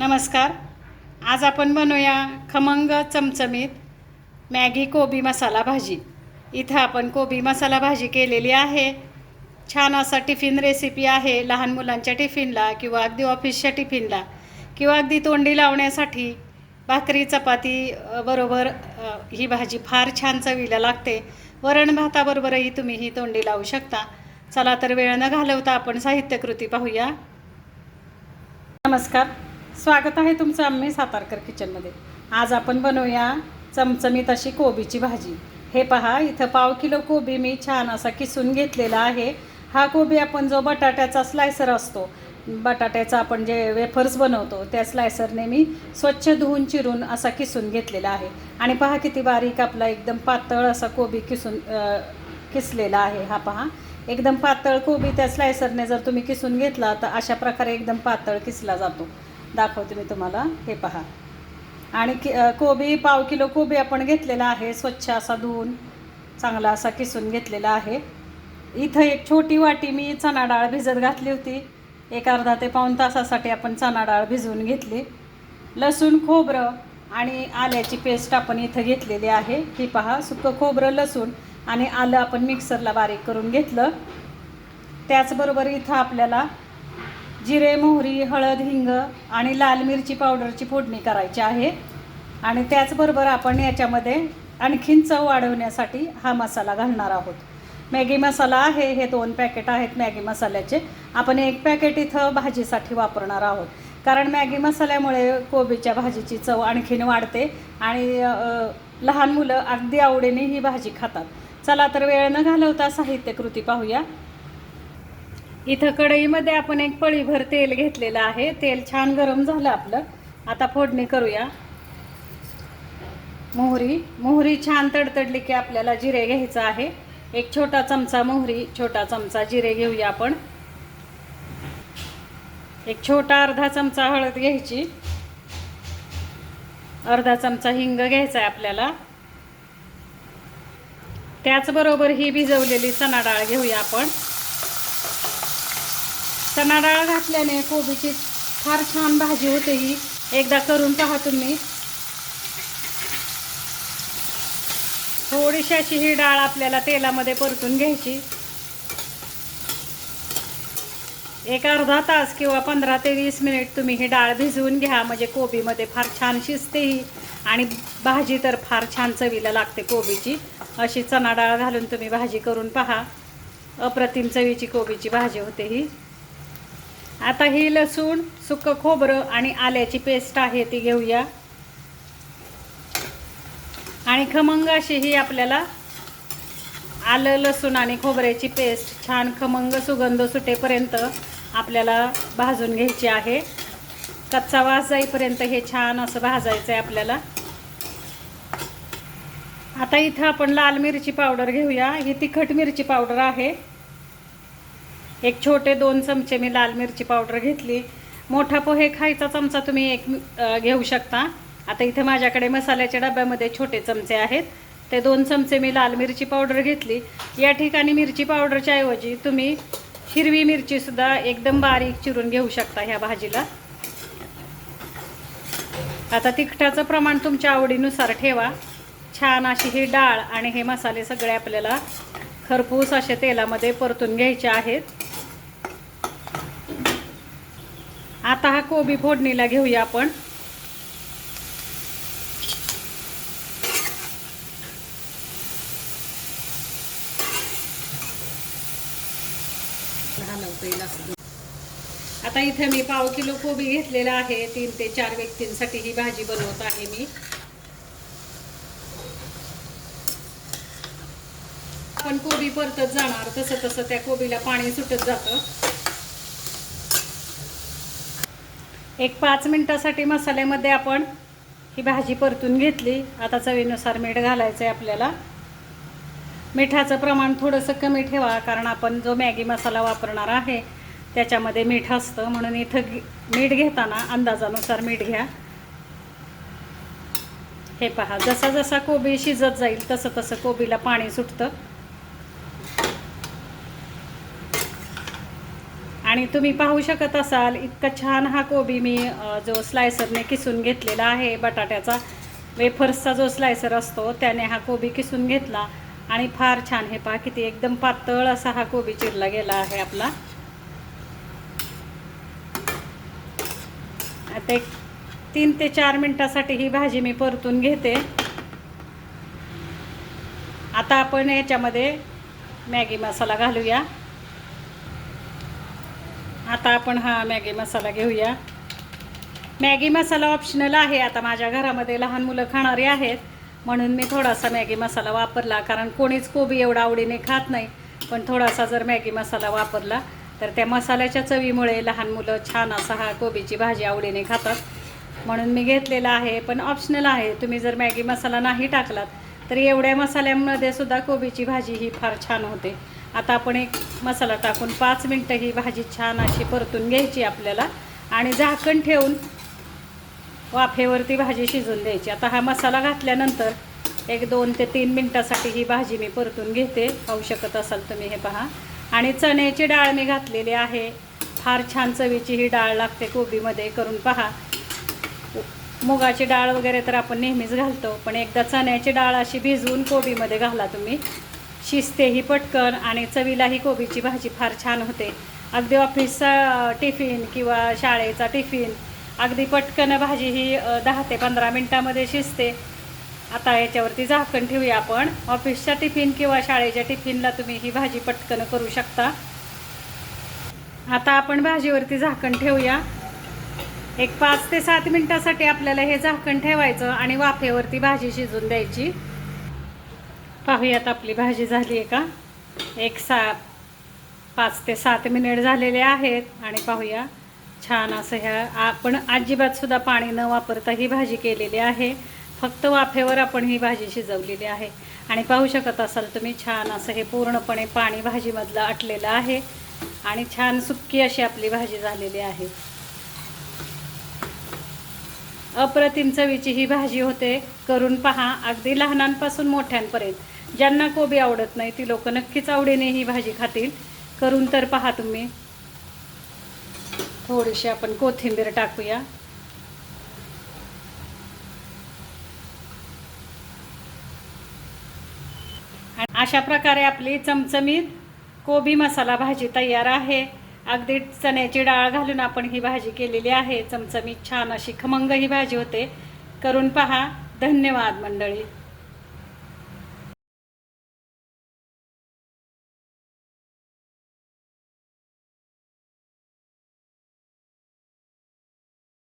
नमस्कार. आज आपण बनवूया खमंग चमचमीत मॅगी कोबी मसाला भाजी. इथं आपण कोबी मसाला भाजी केलेली आहे. छान असा टिफिन रेसिपी आहे लहान मुलांच्या टिफिनला किंवा अगदी ऑफिसच्या टिफिनला किंवा अगदी तोंडी लावण्यासाठी भाकरी चपाती बरोबर ही भाजी फार छान चवीला लागते. वरण भाताबरोबरही तुम्ही ही तोंडी लावू शकता. चला तर वेळ न घालवता आपण साहित्यकृती पाहूया. नमस्कार. स्वागत आहे तुमचं आम्ही सातारकर किचनमध्ये आज आपण बनवूया चमचमीत अशी कोबीची भाजी. हे पहा इथं पाव किलो कोबी मी छान असा किसून घेतलेला आहे. हा कोबी आपण जो बटाट्याचा स्लायसर असतो बटाट्याचा आपण जे वेफर्स बनवतो त्या स्लायसरने मी स्वच्छ धुवून चिरून असा किसून घेतलेला आहे. आणि पहा किती बारीक आपला एकदम पातळ असा कोबी किसून किसलेला आहे. हा पहा एकदम पातळ कोबी त्या स्लायसरने जर तुम्ही किसून घेतला तर अशा प्रकारे एकदम पातळ किसला जातो. दाखवते मी तुम्हाला. हे पहा. आणि कि कोबी पाव किलो कोबी आपण घेतलेला आहे. स्वच्छ असा धुवून चांगला असा किसून घेतलेला आहे. इथं एक छोटी वाटी मी चणा डाळ भिजत घातली होती. एक अर्धा ते पाऊण तासासाठी आपण चणा डाळ भिजवून घेतली. लसूण खोबरं आणि आल्याची पेस्ट आपण इथं घेतलेली आहे. ही पहा सुकं खोबरं लसूण आणि आलं आपण मिक्सरला बारीक करून घेतलं. त्याचबरोबर इथं आपल्याला जिरे मोहरी हळद हिंग आणि लाल मिरची पावडरची फोडणी करायची आहे. आणि त्याचबरोबर आपण याच्यामध्ये आणखीन चव वाढवण्यासाठी हा मसाला घालणार आहोत. मॅगी मसाला आहे हे दोन पॅकेट आहेत मॅगी मसाल्याचे. आपण एक पॅकेट इथं भाजीसाठी वापरणार आहोत. कारण मॅगी मसाल्यामुळे कोबीच्या भाजीची चव आणखीन वाढते आणि लहान मुलं अगदी आवडीने ही भाजी खातात. चला तर वेळ न घालवता साहित्यकृती पाहूया. इथं कढईमध्ये आपण एक पळीभर तेल घेतलेलं आहे. तेल छान गरम झालं आपलं. आता फोडणी करूया. मोहरी. मोहरी छान तडतडली की आपल्याला जिरे घ्यायचं आहे. एक छोटा चमचा मोहरी छोटा चमचा जिरे घेऊया आपण. एक छोटा अर्धा चमचा हळद घ्यायची. अर्धा चमचा हिंग घ्यायचा आहे आपल्याला. त्याचबरोबर ही भिजवलेली चणा डाळ घेऊया आपण. चणा डाळ घातल्याने कोबीची फार छान भाजी होते ही. एकदा करून पहा तुम्ही. थोडीशी अशी ही डाळ आपल्याला तेलामध्ये परतून घ्यायची. एक अर्धा तास किंवा पंधरा ते वीस मिनिट तुम्ही ही डाळ भिजवून घ्या. म्हणजे कोबीमध्ये फार छान शिजते ही. आणि भाजी तर फार छान चवीला लागते कोबीची. अशी चणा डाळ घालून तुम्ही भाजी करून पहा. अप्रतिम चवीची कोबीची भाजी होते ही. आता ही लसूण सुकं खोबरं आणि आल्याची पेस्ट आहे ती घेऊया. आणि खमंग अशी ही आपल्याला आलं लसूण आणि खोबऱ्याची पेस्ट छान खमंग सुगंध सुटेपर्यंत आपल्याला भाजून घ्यायची आहे. कच्चा वास जाईपर्यंत हे छान असं भाजायचं आहे आपल्याला. आता इथं आपण लाल मिरची पावडर घेऊया. ही तिखट मिरची पावडर आहे. एक छोटे दोन चमचे मी लाल मिरची पावडर घेतली. मोठा पोहे खायचा चमचा तुम्ही एक घेऊ शकता. आता इथे माझ्याकडे मसाल्याच्या डब्यामध्ये छोटे चमचे आहेत. ते दोन चमचे मी लाल मिरची पावडर घेतली. या ठिकाणी मिरची पावडरच्या ऐवजी तुम्ही हिरवी मिरचीसुद्धा एकदम बारीक चिरून घेऊ शकता ह्या भाजीला. आता तिखटाचं प्रमाण तुमच्या आवडीनुसार ठेवा. छान अशी ही डाळ आणि हे मसाले सगळे आपल्याला खरपूस असे तेलामध्ये परतून घ्यायचे आहेत. आता हा कोबी फोडणीला घेऊया आपण. आता इथे मी पाव किलो कोबी घेतलेला आहे. तीन ते चार व्यक्तींसाठी ही भाजी बनवत आहे मी. आपण कोबी परतत जाणार. तसं तसं त्या कोबीला पाणी सुटत जातं. एक पाच मिनटासाठी मसाल्यामध्ये आपण ही भाजी परतून घेतली. आता चवीनुसार मीठ घालायचं आहे आपल्याला. मिठाचं प्रमाण थोडंसं कमी ठेवा कारण आपण जो मॅगी मसाला वापरणार आहे त्याच्यामध्ये मीठ असतं. म्हणून इथं मीठ घेताना अंदाजानुसार मीठ घ्या. हे पहा जसा जसा कोबी शिजत जाईल तसं तसं कोबीला पाणी सुटतं. आणि तुम्ही पाहू शकत असाल इतका छान हा कोबी मी जो स्लायसरने किसून घेतलेला आहे बटाट्याचा वेफर्सचा जो स्लायसर असतो त्याने हा कोबी किसून घेतला. आणि फार छान हे पहा किती एकदम पातळ असा हा कोबी चिरला गेला आहे आपला. आता एक तीन ते चार मिनटासाठी ही भाजी मी परतून घेते. आता आपण याच्यामध्ये मॅगी मसाला घालूया. आता आपण हा मॅगी मसाला घेऊया. मॅगी मसाला ऑप्शनल आहे. आता माझ्या घरामध्ये लहान मुलं खाणारी आहेत. म्हणून मी थोडासा मॅगी मसाला वापरला. कारण कोणीच कोबी एवढा आवडीने खात नाही. पण थोडासा जर मॅगी मसाला वापरला तर त्या मसाल्याच्या चवीमुळे लहान मुलं छान असा हा कोबीची भाजी आवडीने खातात. म्हणून मी घेतलेला आहे. पण ऑप्शनल आहे. तुम्ही जर मॅगी मसाला नाही टाकलात तर एवढ्या मसाल्यामध्ये सुद्धा कोबीची भाजी ही फार छान होते. आता आपण एक मसाला टाकून पाच मिनटं ही भाजी छान अशी परतून घ्यायची आपल्याला. आणि झाकण ठेवून वाफेवरती भाजी शिजून द्यायची. आता हा मसाला घातल्यानंतर एक दोन ते तीन मिनटासाठी ही भाजी मी परतून घेते. पाहू शकत असाल तुम्ही हे पहा. आणि चण्याची डाळ मी घातलेली आहे. फार छान चवीची ही डाळ लागते कोबीमध्ये. करून पहा. मुगाची डाळ वगैरे तर आपण नेहमीच घालतो. पण एकदा चण्याची डाळ अशी भिजवून कोबीमध्ये घाला तुम्ही. शिजते ही पटकन आणि चवीलाही कोबीची भाजी फार छान होते. अगदी ऑफिसचा टिफिन किंवा शाळेचा टिफिन अगदी पटकन भाजी ही दहा ते पंधरा मिनटामध्ये शिजते. आता याच्यावरती झाकण ठेवूया आपण. ऑफिसच्या टिफिन किंवा शाळेच्या टिफिनला तुम्ही ही भाजी पटकन करू शकता. आता आपण भाजीवरती झाकण ठेवूया. एक पाच ते सात मिनटासाठी आपल्याला हे झाकण ठेवायचं आणि वाफेवरती भाजी शिजून द्यायची. पाहूयात आपली भाजी झाली आहे का? एक सा पाच ते सात मिनिट झालेले आहेत आणि पाहूया. छान असं ह्या आपण अजिबातसुद्धा पाणी न वापरता ही भाजी केलेली आहे. फक्त वाफेवर आपण ही भाजी शिजवलेली आहे. आणि पाहू शकत असाल तुम्ही छान असं हे पूर्णपणे पाणी भाजीमधलं आटलेलं आहे. आणि छान सुक्की अशी आपली भाजी झालेली आहे. अप्रतिम चवीची ही भाजी होते. करून पहा अगदी लहानांपासून मोठ्यांपर्यंत. ज्यांना कोबी आवडत नाही ती लोक नक्कीच आवडीने ही भाजी खातील. करून तर पहा तुम्ही. थोडीशी आपण कोथिंबीर टाकूया. अशा प्रकारे आपली चमचमीत कोबी मसाला भाजी तयार आहे. अगदी चण्याची डाळ घालून आपण ही भाजी केलेली आहे. चमचमीत छान अशी खमंग ही भाजी होते. करून पहा. धन्यवाद मंडळी.